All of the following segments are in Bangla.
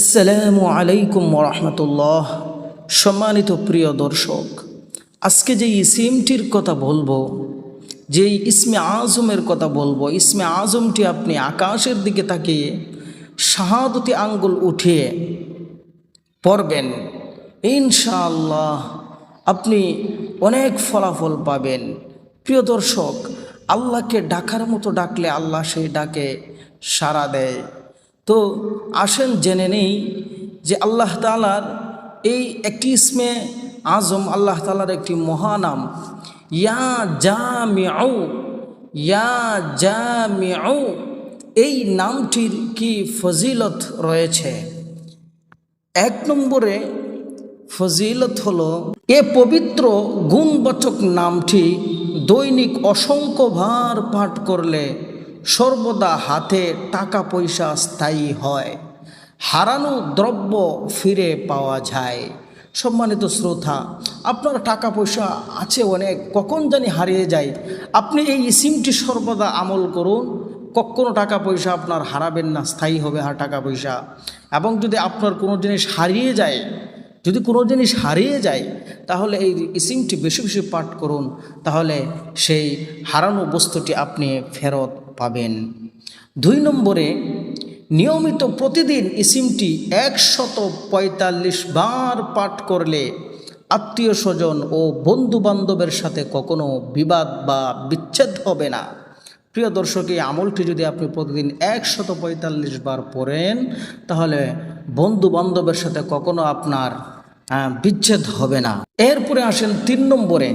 আসসালামু আলাইকুম রহমতুল্লাহ সম্মানিত প্রিয় দর্শক, আজকে যে ইসিমটির কথা বলব যে ইসমে আজমের কথা বলব, ইসমে আজমটি আপনি আকাশের দিকে তাকিয়ে শাহাদতি আঙ্গুল উঠিয়ে পড়বেন। ইনশাআল্লাহ আপনি অনেক ফলাফল পাবেন। প্রিয় দর্শক, আল্লাহকে ডাকার মতো ডাকলে আল্লাহ সেই ডাকে সাড়া দেয়। তো আসেন জেনে নেই যে আল্লাহ তালার এই একটি ইসমে আজম আল্লাহ তালার একটি মহানাম, ইয়া মিয়াও ইয়া মিয়াও এই নামটির কি ফজিলত রয়েছে? এক নম্বরে ফজিলত হলো, এ পবিত্র গুণবাচক নামটি দৈনিক অসংখ্যবার পাঠ করলে সর্বদা হাতে টাকা পয়সা স্থায়ী হয়। হারানো দ্রব্য ফিরে পাওয়া যায়। সম্মানিত শ্রোতা, আপনার টাকা পয়সা আছে অনেক, কখন জানি হারিয়ে যায়। আপনি এই ইসিমটি সর্বদা আমল করুন। কখনো টাকা পয়সা আপনার হারাবেন না, স্থায়ী হবে আর টাকা পয়সা। এবং যদি আপনার কোনো জিনিস হারিয়ে যায়, যদি কোনো জিনিস হারিয়ে যায়, তাহলে এই ইসিমটি বেশি বেশি পাঠ করুন। তাহলে সেই হারানো বস্তুটি আপনি ফেরত পাবেন। দুই নম্বরে, নিয়মিত প্রতিদিন ইসিমটি একশত পঁয়তাল্লিশ বার পাঠ করলে আত্মীয় স্বজন ও বন্ধু বান্ধবের সাথে কখনো বিবাদ বা বিচ্ছেদ হবে না। প্রিয় দর্শক, এই আমলটি যদি আপনি প্রতিদিন একশত পঁয়তাল্লিশ বার পড়েন, তাহলে বন্ধু বান্ধবের সাথে কখনো আপনার বিচ্ছেদ হবে না। এরপরে আসেন তিন নম্বরে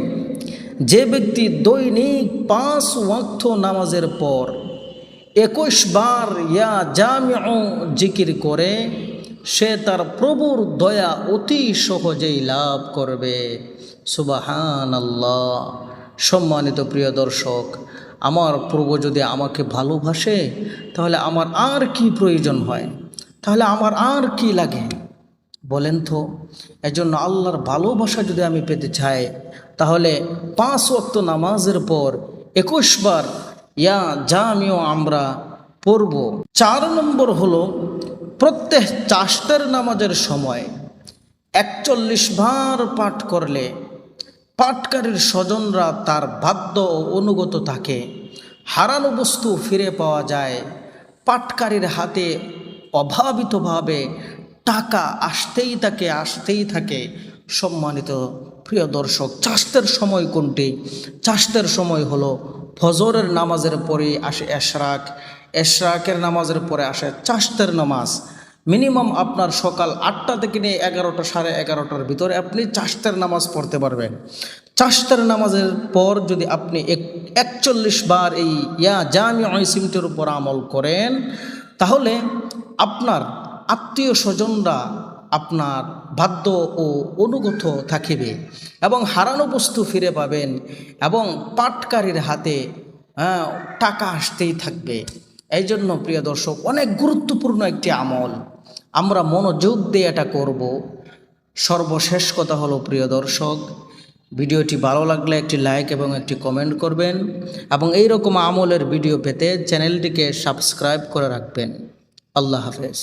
যে ব্যক্তি দৈনিক পাঁচ ওয়াক্ত নামাজের পর একুশ বার ইয়া জামিউ জিকির করে, সে তার প্রভুর দয়া অতি সহজেই লাভ করবে। সুবাহান আল্লাহ সম্মানিত প্রিয় দর্শক, আমার প্রভু যদি আমাকে ভালোবাসে, তাহলে আমার আর কি প্রয়োজন হয়? তাহলে আমার আর কি লাগে? বলেন তো, এজন্য আল্লাহর ভালোবাসা যদি আমি পেতে চাই, তাহলে পাঁচ ওয়াক্ত নামাজের পর একুশবার ইয়া যা আমিও আমরা পড়ব। চার নম্বর হলো প্রত্যেক চাষতের নামাজের সময় একচল্লিশ বার পাঠ করলে পাটকারীর স্বজনরা তার বাধ্য ও অনুগত থাকে। হারানো বস্তু ফিরে পাওয়া যায়। পাটকারীর হাতে অভাবিতভাবে টাকা আসতেই থাকে আসতেই থাকে। সম্মানিত প্রিয় দর্শক চাষতের সময় কোনটি? চাষতের সময় হলো ফজরের নামাজের পরে আসে এশরাক। এশরাকের নামাজের পরে আসে চাষতের নামাজ। মিনিমাম আপনার সকাল আটটা থেকে নিয়ে এগারোটা, সাড়ে এগারোটার ভিতরে আপনি চাষতের নামাজ পড়তে পারবেন। চাষতের নামাজের পর যদি আপনি এক, একচল্লিশ বার এই ইয়া জামি সিমটির উপর আমল করেন, তাহলে আপনার আত্মীয় স্বজনরা আপনার বাধ্য ও অনুগত থাকিবে এবং হারানো বস্তু ফিরে পাবেন এবং পাটকারীর হাতে হ্যাঁ, টাকা আসতেই থাকবে। এই জন্য প্রিয় দর্শক অনেক গুরুত্বপূর্ণ একটি আমল। আমরা মনোযোগ দিয়ে এটা করব। সর্বশেষ কথা হলো প্রিয় দর্শক ভিডিওটি ভালো লাগলে একটি লাইক এবং একটি কমেন্ট করবেন এবং এই রকম আমলের ভিডিও পেতে চ্যানেলটিকে সাবস্ক্রাইব করে রাখবেন। আল্লাহ হাফেজ।